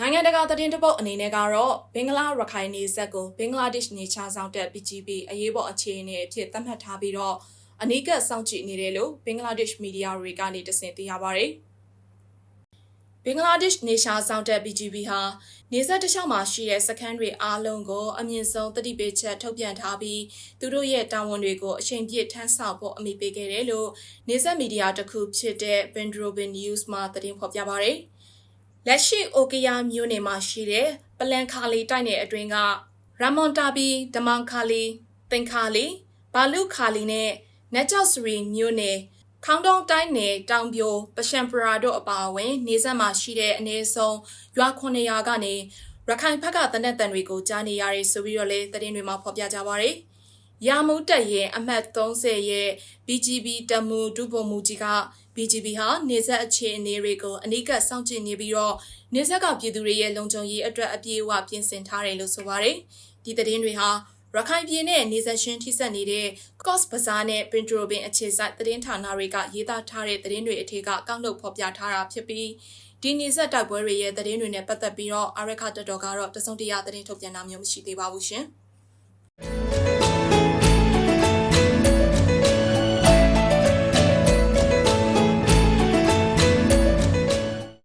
နိုင်ငံတကာသတင်းတပုတ်အနေနဲ့ကတော့ဘင်္ဂလားရခိုင်နေဆက်ကိုဘင်္ဂလားဒေ့ရှ်နေချာဆောင်တဲ့ BGP အရေးပေါ်အခြေအနေအဖြစ်သတ်မှတ်ထားပြီးတော့အနီးကပ်စောင့်ကြည့်နေတယ်လို့ဘင်္ဂလားဒေ့ရှ်မီဒီယာတွေကနေတဆင့်သိရပါဗျ။ဘင်္ဂလားဒေ့ရှ်နေချာဆောင်တဲ့ BGP ဟာနေဆက်တစ်လျှောက်မှာရှိတဲ့စခန်းတွေအားလုံးကိုအမြင့်ဆုံးတတိပေးချက်ထုတ်ပြန်ထားပြီးသူတို့ရဲ့တာဝန်တွေကိုအချိန်ပြည့်ထမ်းဆောင်ဖို့အမိပေးခဲ့တယ်လို့နေဆက်မီဒီယာတစ်ခုဖြစ်တဲ့ Bendrobin News မှာသတင်းဖော်ပြပါဗျ။ လက်ရှိအိုကီယာမြို့နယ်မှာရှိတဲ့ပလန်ခါလီတိုက်နယ်အတွင်းကရမွန်တာဘီဒမန်ခါလီသင်္ခါလီဘာလူခါလီနဲ့နတ်ကျောက်စရီမြို့နယ်ခေါင်းတုံးတိုင်းနယ်တောင်ပြိုပရှံပရာတို့အပါအဝင် နေဆက်မှာရှိတဲ့အနည်းဆုံးရွာ900ကနေရခိုင်ဘက်ကတနက်တန်တွေကိုကြားနေရတယ်ဆိုပြီးတော့လေသတင်းတွေမှာဖော်ပြကြပါရယ်။ ရာမုတက်ရဲ့အမှတ်30ရဲ့ BGB တမူဒုဗိုလ်မှူးကြီးက BGB ဟာနေဆက်အခြေအနေတွေကိုအနိကစောင့်ကြည့်နေပြီးတော့နေဆက်ကပြည်သူတွေရဲ့လုံခြုံရေးအတွက်အပြည့်အဝပြင်ဆင်ထားတယ်လို့ဆိုပါတယ်။ဒီသတင်းတွေဟာရခိုင်ပြည်နယ်နေဆက်ရှင်ထိစပ်နေတဲ့ Cost Bazaar နဲ့ Pintrobin အခြေစိုက်သတင်းဌာနတွေကရေးသားထားတဲ့သတင်းတွေအထက်ကကောက်နှုတ်ဖော်ပြထားတာဖြစ်ပြီးဒီနေဆက်တိုက်ပွဲတွေရဲ့သတင်းတွေနဲ့ပတ်သက်ပြီးတော့အရခတတော်ကတော့တစုံတရာသတင်းထုတ်ပြန်တာမျိုးမရှိသေးပါဘူးရှင်။